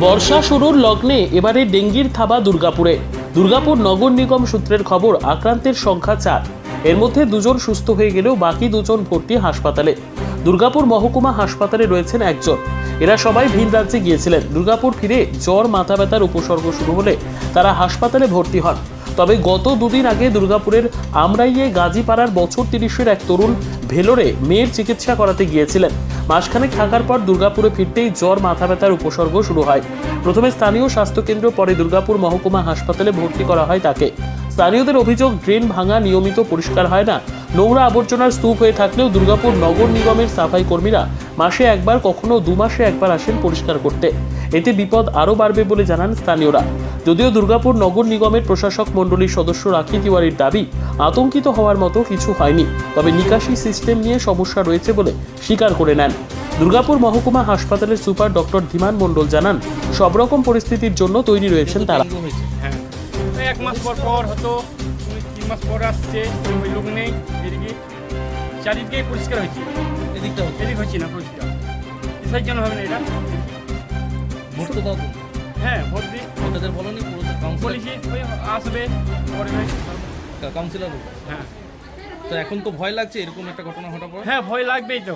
বর্ষা শুরুর লগ্নে এবারে ডেঙ্গির থাবা দুর্গাপুরে। দুর্গাপুর নগর নিগম সূত্রের খবর, আক্রান্তের সংখ্যা চার। এর মধ্যে দুজন সুস্থ হয়ে গেলেও বাকি দুজন ভর্তি হাসপাতালে। দুর্গাপুর মহকুমা হাসপাতালে রয়েছেন একজন। এরা সবাই ভিন রাজ্যে গিয়েছিলেন। দুর্গাপুর ফিরে জ্বর, মাথা ব্যথার উপসর্গ শুরু হলে তারা হাসপাতালে ভর্তি হন। তবে গত দুদিন আগে দুর্গাপুরের আমরাইয়ে গাজীপাড়ার বছর তিরিশের এক তরুণ ভেলোরে মেয়ের চিকিৎসা করাতে গিয়েছিলেন। মাসখানেক থাকার পর দুর্গাপুরে ফিরতেই জ্বর, মাথা ব্যথার উপসর্গ শুরু হয়। প্রথমে স্থানীয় স্বাস্থ্যকেন্দ্র, পরে দুর্গাপুর মহকুমা হাসপাতালে ভর্তি করা হয় তাকে। স্থানীয়দের অভিযোগ, ড্রেন ভাঙা নিয়মিত পরিষ্কার হয় না। নোংরা আবর্জনার স্তূপ হয়ে থাকলেও দুর্গাপুর নগর নিগমের সাফাই কর্মীরা মাসে একবার, কখনো দু মাসে একবার আসেন পরিষ্কার করতে। এতে বিপদ আরও বাড়বে বলে জানান স্থানীয়রা। যদিও দুর্গাপুর নগর নিগমের প্রশাসক মণ্ডলীর সদস্য রাখি তিওয়ারির দাবি, আতঙ্কিত হওয়ার মতো কিছু হয়নি। তবে নিকাশি সিস্টেম নিয়ে সমস্যা রয়েছে বলে স্বীকার করে নেন। দুর্গাপুর মহকুমা হাসপাতালের সুপার ডক্টর ধীমান মণ্ডল জানান, সব রকম পরিস্থিতির জন্য তৈরি রয়েছেন তারা। হ্যাঁ। এক মাস পর পর হতো মাস পর আসছে, ওই লোক নেই চারিদিকে পরিষ্কার হয়েছে। এদিকটা হচ্ছে এদিক হচ্ছে না পরিষ্কার কিসের জন্য হবে না এটা? ভোট তো দাও হ্যাঁ ভোট দিই। বলেনি বলেছি আসবে করবে কাউন্সিলর হ্যাঁ। তো এখন তো ভয় লাগছে এরকম একটা ঘটনা ঘটার পর হ্যাঁ ভয় লাগবেই তো।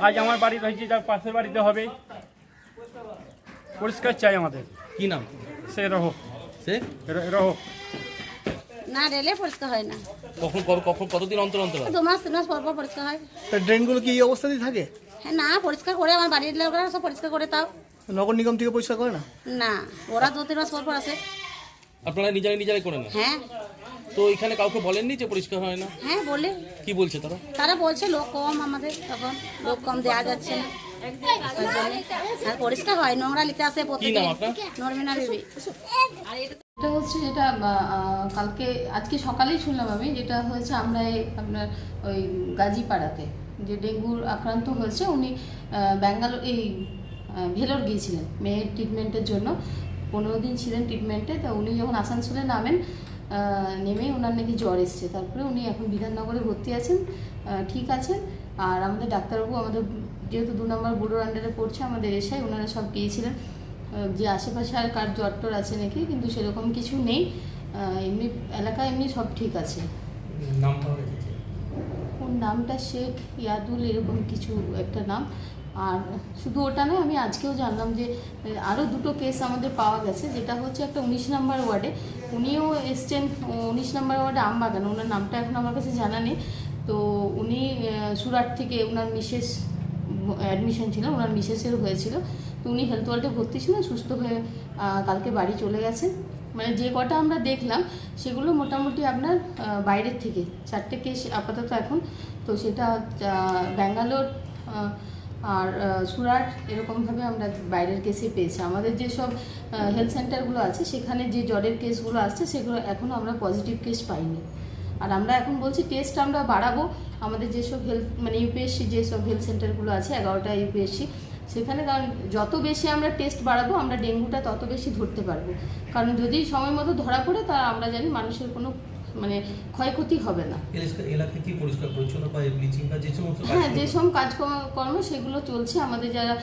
আজ আমার বাড়িতে হয়েছে তার পাশের বাড়িতে হবে। পরিষ্কার চাই আমাদের। কি নাম? সে রহ। সে? রহ। না রেলে পরিষ্কার হয় না। কখন কবে কখন কতদিন অন্তর অন্তর? দু মাস তিন মাস পর পর পরিষ্কার হয়। তা ড্রেনগুলো কি এই অবস্থাতেই থাকে? হ্যাঁ না পরিষ্কার করে আমার বাড়ির লোকরা সব পরিষ্কার করে তাও। নগর নিগম থেকে পরিষ্কার করে না? না ওরা দু তিন মাস পর পর আসে। আপনারা নিজেরাই নিজেরাই করে না? হ্যাঁ। তো এখানে কাউকে বলেননি যে পরিষ্কার হয় না? হ্যাঁ বলে। কি বলছে তারা? তারা বলছে লোক কম আমাদের তখন লোক কম দেওয়া যাচ্ছে না। আর পরিষ্কার হয় নোংরা নিতে আসে প্রতিদিন। নর্মিনা বিবি এটা হচ্ছে যেটা কালকে, আজকে সকালেই শুনলাম আমি, যেটা হয়েছে আমরা আপনার ওই গাজীপাড়াতে যে ডেঙ্গুর আক্রান্ত হয়েছে, উনি ব্যাঙ্গালোর এই ভেলোর গিয়েছিলেন মেয়ের ট্রিটমেন্টের জন্য। পনেরো দিন ছিলেন ট্রিটমেন্টে তো উনি যখন আসানসোলে নামেন নেমে ওনার নাকি জ্বর এসছে। তারপরে উনি এখন বিধাননগরে ভর্তি আছেন ঠিক আছেন। আর আমাদের ডাক্তারবাবু আমাদের, যেহেতু দু নম্বর বুড়োর আন্ডারে পড়ছে, আমাদের এসে ওনারা সব গিয়েছিলেন। যে আশেপাশে আর কার জ্বর টর আছে নাকি কিন্তু সেরকম কিছু নেই। এমনি এলাকা এমনি সব ঠিক আছে। ওর নামটা শেখ ইয়াদুল এরকম কিছু একটা নাম। আর শুধু ওটা নয় আমি আজকেও জানলাম যে আরও দুটো কেস আমাদের পাওয়া গেছে যেটা হচ্ছে একটা উনিশ নাম্বার ওয়ার্ডে। উনিও এসছেন উনিশ নাম্বার ওয়ার্ডে আমবাগান ওনার নামটা এখন আমার কাছে জানা নেই। তো উনি সুরাট থেকে ওনার মিসেস অ্যাডমিশন ছিল ওনার মিসেসের হয়েছিল। তো উনি হেলথ ওয়ার্ডে ভর্তি ছিলেন, সুস্থ হয়ে কালকে বাড়ি চলে গেছেন। মানে যে কটা আমরা দেখলাম, সেগুলো মোটামুটি আপনার বাইরের থেকে। চারটে কেস আপাতত এখন। তো সেটা ব্যাঙ্গালোর আর সুরাট, এরকমভাবে আমরা বাইরের কেসে পেয়েছি। আমাদের যেসব হেলথ সেন্টারগুলো আছে, সেখানে যে জ্বরের কেসগুলো আসছে, সেগুলো এখনও আমরা পজিটিভ কেস পাইনি। আর আমরা এখন বলছি টেস্ট আমরা বাড়াবো। আমাদের যেসব হেলথ মানে ইউপিএসসি যেসব হেলথ সেন্টারগুলো আছে, এগারোটা ইউপিএসসি সেখানে কারণ যত বেশি আমরা টেস্ট বাড়াবো, আমরা ডেঙ্গুটা তত বেশি ধরতে পারব। কারণ যদি সময় মতো ধরা পড়ে, তা আমরা জানি মানুষের কোনো মানে ক্ষয়ক্ষতি হবে না। এলাকা- এলাকা কি পরিষ্কার পরিচ্ছন্ন বা ব্লিচিং বা যে সমস্ত হ্যাঁ করবে? যে সব কাজকর্ম সেগুলো চলছে। আমাদের যারা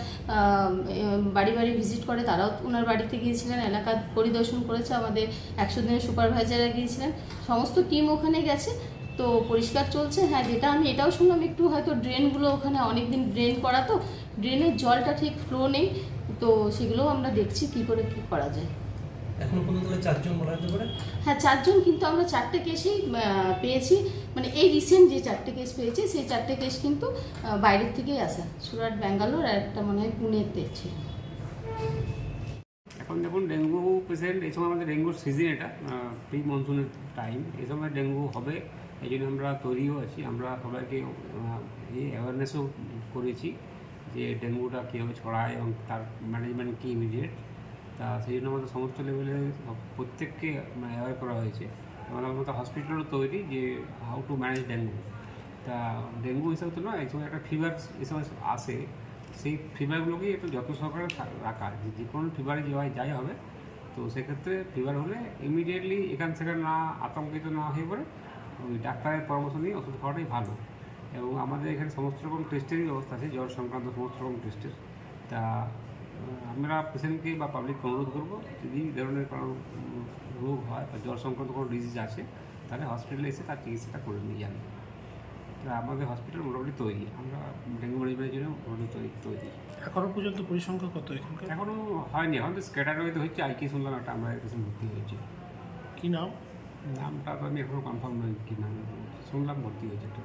বাড়ি বাড়ি ভিজিট করে তারাও ওনার বাড়িতে গিয়েছিলেন এলাকা পরিদর্শন করেছে আমাদের একশো দিনের সুপারভাইজাররা গিয়েছিলেন। সমস্ত টিম ওখানে গেছে তো পরিষ্কার চলছে। হ্যাঁ যেটা আমি এটাও শুনলাম একটু হয়তো ড্রেনগুলো ওখানে অনেক দিন ড্রেন করা তো ড্রেনের জলটা ঠিক ফ্লো নেই তো সেগুলোও আমরা দেখছি কি করে কি করা যায়। এখনও পর্যন্ত চারজন বলা যেতে পারে? হ্যাঁ চারজন কিন্তু আমরা চারটে কেসেই পেয়েছি। মানে এই রিসেন্ট যে চারটে কেস পেয়েছি সেই চারটে কেস কিন্তু বাইরের থেকেই আসা। সুরাট ব্যাঙ্গালোর আর একটা মনে হয় পুনেতে ছিল। এখন দেখুন ডেঙ্গু পেশেন্ট এই সময় আমাদের ডেঙ্গুর সিজন এটা প্রি মনসুনের টাইম এই সময় ডেঙ্গু হবে এই জন্য আমরা তৈরিও আছি। আমরা সবাইকে এই অ্যাওয়ারনেসও করেছি যে ডেঙ্গুটা কীভাবে ছড়ায় এবং তার ম্যানেজমেন্ট কী ইমিডিয়েট তা সেই জন্য আমাদের সমস্ত লেভেলে প্রত্যেককে মানে অ্যাওয়ার করা হয়েছে। আমাদের মতো হসপিটালও তৈরি যে হাউ টু ম্যানেজ ডেঙ্গু তা ডেঙ্গু হিসাবে তো নয় সময় একটা ফিভার সময় আসে। সেই ফিভারগুলোকেই একটু যত্ন সহকারে রাখা। যে যে কোনো ফিভারে যাওয়া যাই হবে, তো সেক্ষেত্রে ফিভার হলে ইমিডিয়েটলি এখান থেকে না, আতঙ্কিত না হয়ে পড়ে, ওই ডাক্তারের পরামর্শ নিয়ে ওষুধ খাওয়াটাই ভালো। এবং আমাদের এখানে সমস্ত রকম টেস্টেরই ব্যবস্থা আছে, জ্বর সংক্রান্ত সমস্ত রকম টেস্টের তা আমরা পেশেন্টকে বা পাবলিককে অনুরোধ করব যদি এই ধরনের কোনো রোগ হয় বা জ্বর সংক্রান্ত কোনো ডিজিজ আছে তাহলে হসপিটালে এসে তার চিকিৎসাটা করে নিয়ে যান। আমাদের হসপিটাল মোটামুটি তৈরি আমরা ডেঙ্গু ম্যানেজমেন্টের জন্য মোটামুটি তৈরি তৈরি। এখনও পর্যন্ত পরিসংখ্যা কত এখনও হয়নি এখন তো স্ক্যাটার হয়তো হচ্ছে আইকি শুনলাম একটা আমরা পেশেন্ট ভর্তি হয়েছে। কি নাম? নামটা তো আমি এখনও কনফার্ম নই কি নাম শুনলাম ভর্তি হয়েছে একটা।